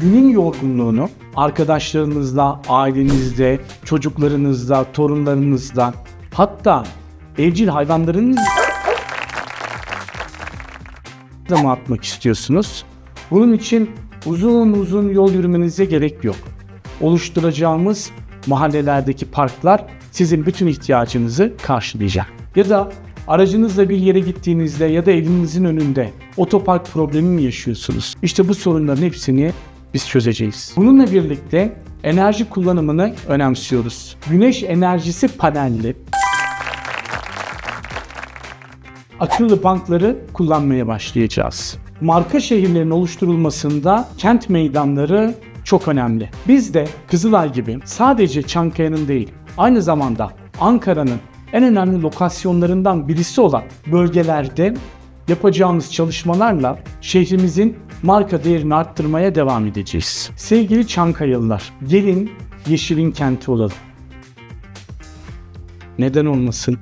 günün yorgunluğunu arkadaşlarınızla, ailenizle, çocuklarınızla, torunlarınızla hatta evcil hayvanlarınızla mı atmak istiyorsunuz? Bunun için uzun uzun yol yürümenize gerek yok. Oluşturacağımız mahallelerdeki parklar sizin bütün ihtiyacınızı karşılayacak. Ya da aracınızla bir yere gittiğinizde ya da evinizin önünde otopark problemi mi yaşıyorsunuz? İşte bu sorunların hepsini biz çözeceğiz. Bununla birlikte enerji kullanımını önemsiyoruz. Güneş enerjisi panelli akıllı bankları kullanmaya başlayacağız. Marka şehirlerin oluşturulmasında kent meydanları çok önemli. Biz de Kızılay gibi sadece Çankaya'nın değil, aynı zamanda Ankara'nın en önemli lokasyonlarından birisi olan bölgelerde yapacağımız çalışmalarla şehrimizin marka değerini arttırmaya devam edeceğiz. Sevgili Çankayalılar, gelin yeşilin kenti olalım. Neden olmasın?